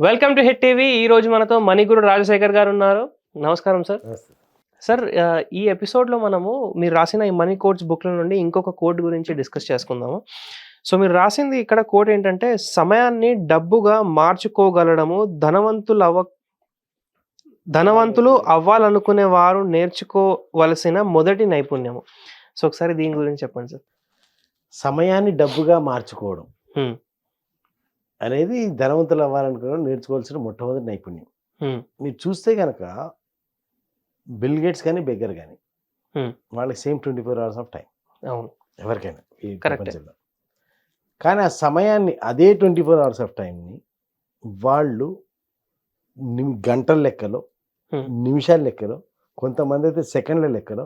Welcome to hit TV. ఈ రోజు మనతో మణిగురు రాజశేఖర్ గారు ఉన్నారు. నమస్కారం సార్. సార్ ఈ ఎపిసోడ్లో మనము మీరు రాసిన ఈ మనీ కోడ్స్ బుక్ల నుండి ఇంకొక కోడ్ గురించి డిస్కస్ చేసుకుందాము. సో మీరు రాసింది ఇక్కడ కోడ్ ఏంటంటే సమయాన్ని డబ్బుగా మార్చుకోగలడము ధనవంతులు అవ ధనవంతులు అవ్వాలనుకునే వారు నేర్చుకోవలసిన మొదటి నైపుణ్యము. సో ఒకసారి దీని గురించి చెప్పండి సార్. సమయాన్ని డబ్బుగా మార్చుకోవడం. అనేది ధనవంతులు అవ్వాలనుకోవడం నేర్చుకోవాల్సిన మొట్టమొదటి నైపుణ్యం. మీరు చూస్తే కనుక బిల్ గేట్స్ కానీ బెగ్గర్ కానీ. వాళ్ళకి same twenty four hours of time అవును ఎవరికైనా ఈ Correct. ప్రపంచంలో కానీ ఆ సమయాన్ని అదే ట్వంటీ ఫోర్ అవర్స్ ఆఫ్ టైంని వాళ్ళు గంటల లెక్కలో. నిమిషాల లెక్కలో కొంతమంది అయితే సెకండ్ల లెక్కలో.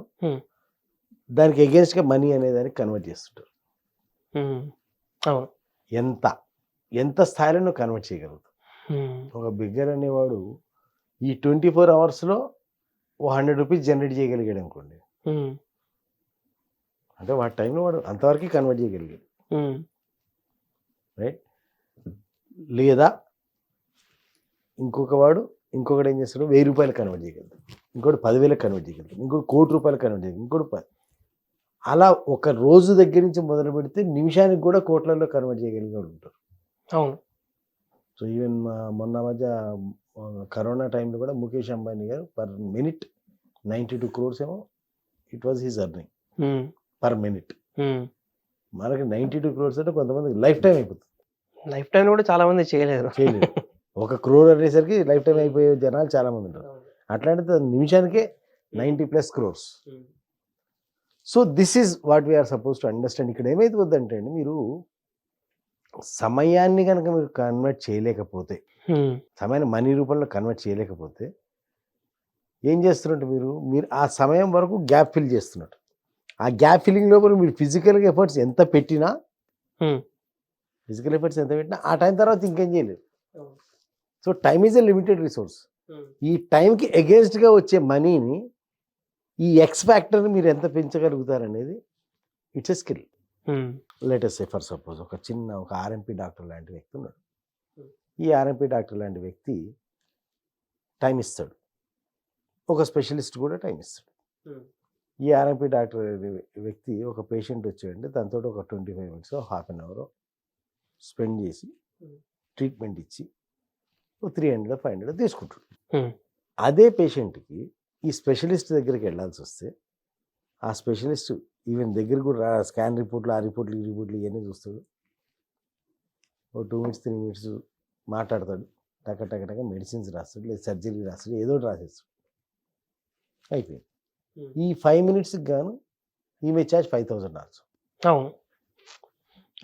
దానికి ఎగేన్స్ట్గా మనీ అనే దానికి కన్వర్ట్ చేస్తుంటారు. అవును ఎంత ఎంత స్థాయిలో నువ్వు కన్వర్ట్ చేయగలుగుతావు. ఒక బిగ్గర్ అనేవాడు ఈ ట్వంటీ ఫోర్ అవర్స్లో ఓ హండ్రెడ్ రూపీస్ జనరేట్ చేయగలిగాడు అనుకోండి. అంటే వాడి టైంలో వాడు అంతవరకు కన్వర్ట్ చేయగలిగాడు. రైట్? లేదా ఇంకొక వాడు ఇంకొకటి ఏం చేస్తాడు? వెయ్యి రూపాయలు కన్వర్ట్ చేయగలుగుతాడు ఇంకోటి పదివేలకు కన్వర్ట్ చేయగలుగుతాడు ఇంకోటి కోటి రూపాయలు కన్వర్ట్ చేయగలుగుతాడు ఇంకోటి ప- అలా ఒక రోజు దగ్గర నుంచి మొదలు పెడితే నిమిషానికి కూడా కోట్లలో కన్వర్ట్ చేయగలిగే ఉంటారు అవును. సో ఈవెన్ మొన్న మధ్య కరోనా టైంలో కూడా ముఖేష్ అంబానీ గారు per minute ninety two crores ఏమో it was his earning. Per minute. మనకి నైంటీ టూ క్రోర్స్ అంటే కొంతమందికి లైఫ్ టైం అయిపోతుంది. లైఫ్ టైం కూడా చాలా మంది చేయలేరు. చేయలేదు ఒక క్రోర్ అనేసరికి లైఫ్ టైం అయిపోయే జనాలు చాలా మంది ఉంటారు. అట్లాంటిది నిమిషానికే ninety plus crores. So this is what we are suppose to understand. ఇక్కడ ఏమైతే వద్దంటే అండి మీరు సమయాన్ని కనుక మీరు కన్వర్ట్ చేయలేకపోతే. సమయాన్ని మనీ రూపంలో కన్వర్ట్ చేయలేకపోతే ఏం చేస్తున్నట్టు మీరు మీరు ఆ సమయం వరకు గ్యాప్ ఫిల్ చేస్తున్నట్టు ఆ గ్యాప్ ఫిల్లింగ్ లోపల మీరు ఫిజికల్గా ఎఫర్ట్స్ ఎంత పెట్టినా. ఫిజికల్ ఎఫర్ట్స్ ఎంత పెట్టినా ఆ టైం తర్వాత ఇంకేం చేయలేదు so time is a limited resource ఈ టైంకి ఎగేన్స్ట్గా వచ్చే మనీని ఈ ఎక్స్ ఫ్యాక్టర్ని మీరు ఎంత పెంచగలుగుతారనేది it's a skill. Let's say for suppose ఒక చిన్న ఒక ఆర్ఎంపీ డాక్టర్ లాంటి వ్యక్తి ఉన్నాడు. ఈ ఆర్ఎంపీ డాక్టర్ లాంటి వ్యక్తి టైం ఇస్తాడు ఒక స్పెషలిస్ట్ కూడా టైం ఇస్తాడు. ఈ ఆర్ఎంపీ డాక్టర్ వ్యక్తి ఒక పేషెంట్ వచ్చాడంటే దాంతో ఒక twenty five minutes half an hour spend చేసి. ట్రీట్మెంట్ ఇచ్చి ఒక త్రీ హండ్రెడ్ ఫైవ్ హండ్రెడ్ తీసుకుంటాడు. అదే పేషెంట్కి ఈ స్పెషలిస్ట్ దగ్గరికి వెళ్ళాల్సి వస్తే ఆ స్పెషలిస్ట్ ఈవెన్ దగ్గర కూడా స్కాన్ రిపోర్ట్లు ఆ రిపోర్ట్లు ఈ రిపోర్ట్లు ఇవన్నీ చూస్తాడు. ఓ టూ మినిట్స్ త్రీ మినిట్స్ మాట్లాడతాడు. టక టక టక మెడిసిన్స్ రాస్తాడు లేదా సర్జరీ రాస్తాడు ఏదో రాసేస్తాడు. అయిపోయింది. ఈ ఫైవ్ మినిట్స్కి గాను ఈ may charge five thousand dollars అవును.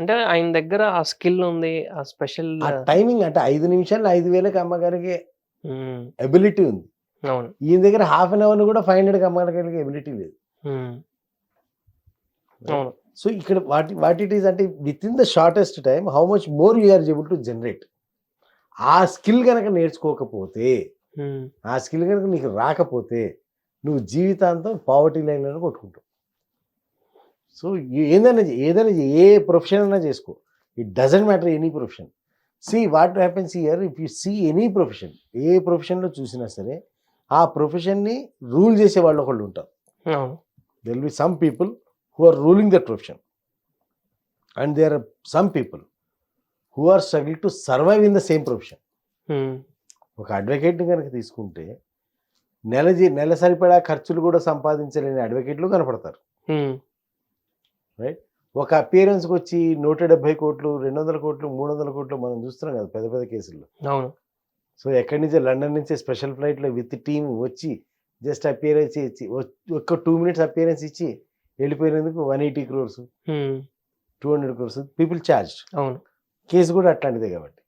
అంటే ఆయన దగ్గర ఆ స్కిల్ ఉంది ఆ స్పెషల్ టైమింగ్ అంటే ఐదు నిమిషాలు ఐదు వేలకు అమ్మగారికి ఎబిలిటీ ఉంది. అవును. ఈయన దగ్గర హాఫ్ అన్ అవర్ కూడా ఫైవ్ హండ్రెడ్కి అమ్మగారికి ఎబిలిటీ లేదు. సో ఇక్కడ వాట్ వాట్ ఇట్ ఈస్ అంటే within the shortest time how much more you are able to generate ఆ స్కిల్ కనుక నేర్చుకోకపోతే. ఆ స్కిల్ కనుక నీకు రాకపోతే నువ్వు జీవితాంతం పావర్టీ లైన్లను కొట్టుకుంటావు. సో ఏదైనా ఏదైనా ఏ ప్రొఫెషన్ అయినా చేసుకో. It doesn't matter any profession see what happens here if you see any profession ఏ ప్రొఫెషన్లో చూసినా సరే ఆ ప్రొఫెషన్ని రూల్ చేసే వాళ్ళు ఒకళ్ళు ఉంటారు. will be some people who are ruling that profession. And there are some people who are struggling to survive in the same profession. ఉమ్. ఒక అడ్వకేట్ని కనుక తీసుకుంటే నెల నెల సరిపడా ఖర్చులు కూడా సంపాదించలేని అడ్వకేట్లు కనపడతారు. ఉమ్. ఒక అపియరెన్స్కి వచ్చి నూట డెబ్బై కోట్లు రెండు వందల కోట్లు మూడు వందల కోట్లు మనం చూస్తున్నాం కదా పెద్ద పెద్ద కేసుల్లో. అవును. సో ఎక్కడి నుంచి లండన్ నుంచి స్పెషల్ ఫ్లైట్లో విత్ టీమ్ వచ్చి జస్ట్ అపియరెన్స్ ఇచ్చి ఒక్క టూ మినిట్స్ అపియరెన్స్ ఇచ్చి వెళ్ళిపోయినందుకు one eighty crores. Two hundred crores people charge అవును కేసు కూడా అట్లాంటిదే కాబట్టి.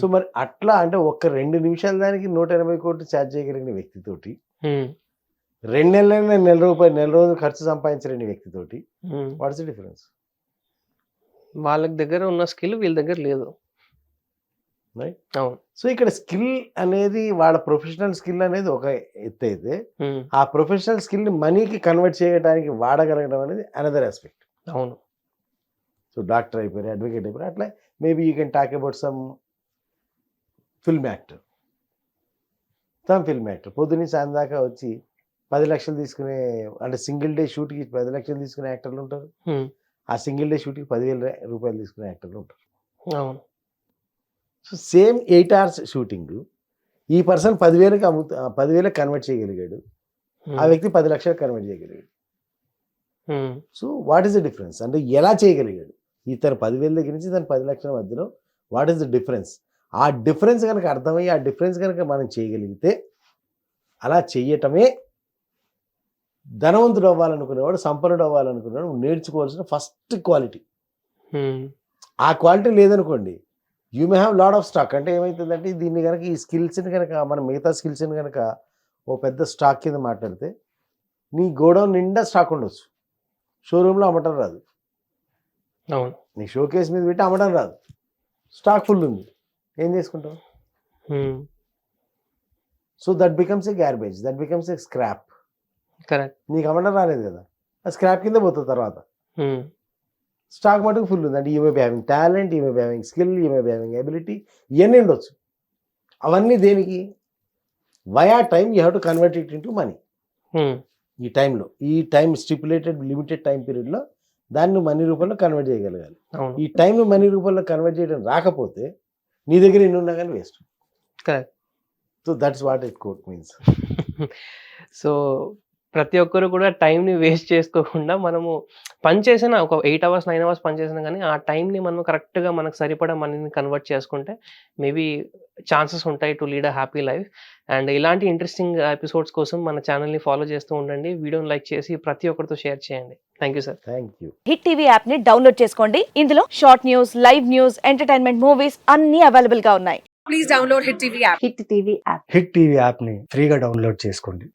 సో మరి అట్లా అంటే ఒక్క రెండు నిమిషాల దానికి నూట ఎనభై కోట్లు ఛార్జ్ చేయగలిగిన వ్యక్తితోటి. రెండు నెలలైనా నెల రూపాయలు నెల రోజులు ఖర్చు సంపాదించలేని వ్యక్తితోటి. వాట్స్ డిఫరెన్స్ వాళ్ళకి దగ్గర ఉన్న స్కిల్ వీళ్ళ దగ్గర లేదు అవును. సో ఇక్కడ స్కిల్ అనేది వాళ్ళ ప్రొఫెషనల్ స్కిల్ అనేది ఒక ఎత్తు అయితే. ఆ ప్రొఫెషనల్ స్కిల్ని మనీకి కన్వర్ట్ చేయడానికి వాడగలగడం అనేది అనదర్ ఆస్పెక్ట్ అవును. సో డాక్టర్ అయిపోయారు అడ్వకేట్ అయిపోయారు అట్లా maybe you can talk about some film actor తను ఫిల్మ్ యాక్టర్ పొద్దున్న సాయం దాకా వచ్చి పది లక్షలు తీసుకునే అంటే సింగిల్ డే షూట్కి పది లక్షలు తీసుకునే యాక్టర్లు ఉంటారు. ఆ సింగిల్ డే షూట్కి పదివేల రూపాయలు తీసుకునే యాక్టర్లు ఉంటారు. అవును. So same eight hours shooting ఈ పర్సన్ పదివేలకు అమ్ముతా పదివేలకు కన్వర్ట్ చేయగలిగాడు. Hmm. ఆ వ్యక్తి పది లక్షలకు కన్వర్ట్ చేయగలిగాడు. Hmm. So what is the difference అంటే ఎలా చేయగలిగాడు? ఇతను పదివేల దగ్గర నుంచి తను పది లక్షల మధ్యలో వాట్ ఈస్ ద డిఫరెన్స్ ఆ డిఫరెన్స్ కనుక అర్థమయ్యి ఆ డిఫరెన్స్ కనుక మనం చేయగలిగితే అలా చెయ్యటమే ధనవంతుడు అవ్వాలనుకునేవాడు సంపన్నుడు అవ్వాలనుకునేవాడు నేర్చుకోవాల్సిన ఫస్ట్ క్వాలిటీ Hmm. ఆ క్వాలిటీ లేదనుకోండి you may have lot of stock అంటే ఏమవుతుందంటే దీన్ని కనుక ఈ స్కిల్స్ని కనుక మనం మిగతా స్కిల్స్ని కనుక ఓ పెద్ద స్టాక్ కింద మాట్లాడితే నీ గోడౌన్ నిండా స్టాక్ ఉండొచ్చు. షోరూంలో అమ్మటం రాదు. అవును. నీ షో కేస్ మీద పెట్టి అమ్మడం రాదు. స్టాక్ ఫుల్ ఉంది. ఏం చేసుకుంటావు. So that becomes a garbage that becomes a scrap correct నీకు అమ్మడం రాలేదు కదా. ఆ స్క్రాప్ కింద పోతుంది తర్వాత. స్టాక్ మటుకు ఫుల్ ఉంది. అంటే ఈమె బి హ్యావింగ్ టాలెంట్ ఈమె be having skill be having ability ఇవన్నీ ఉండొచ్చు. అవన్నీ దేనికి? Via time you have to convert it into money. ఈ టైంలో ఈ టైం స్టిపులేటెడ్ లిమిటెడ్ టైం పీరియడ్లో దాన్ని మనీ రూపంలో కన్వర్ట్ చేయగలగాలి. ఈ టైంను మనీ రూపంలో కన్వర్ట్ చేయడం రాకపోతే నీ దగ్గర ఎన్ని ఉన్నా కానీ waste Correct. So that's what it quote means so ప్రతి ఒక్కరు కూడా టైంని వేస్ట్ చేసుకోకుండా మనము పని చేసిన ఒక ఎయిట్ అవర్స్ నైన్ అవర్స్ పని చేసినా కానీ ఆ టైంని మనం కరెక్ట్గా మనకు సరిపడా మనీని కన్వర్ట్ చేసుకుంటే మేబీ ఛాన్సెస్ ఉంటాయి to lead a happy life. And ఇలాంటి ఇంట్రెస్టింగ్ ఎపిసోడ్స్ కోసం మన ఛానల్ని ఫాలో చేస్తూ ఉండండి. వీడియోని లైక్ చేసి ప్రతి ఒక్కరితో షేర్ చేయండి. Thank you sir. Thank you. Hit TV యాప్ని డౌన్లోడ్ చేసుకోండి. ఇందులో short news live news entertainment movies అన్ని అవైలబుల్గా ఉన్నాయి. please download Hit TV app. Hit TV app. Hit TV యాప్ని ఫ్రీగా డౌన్లోడ్ చేసుకోండి.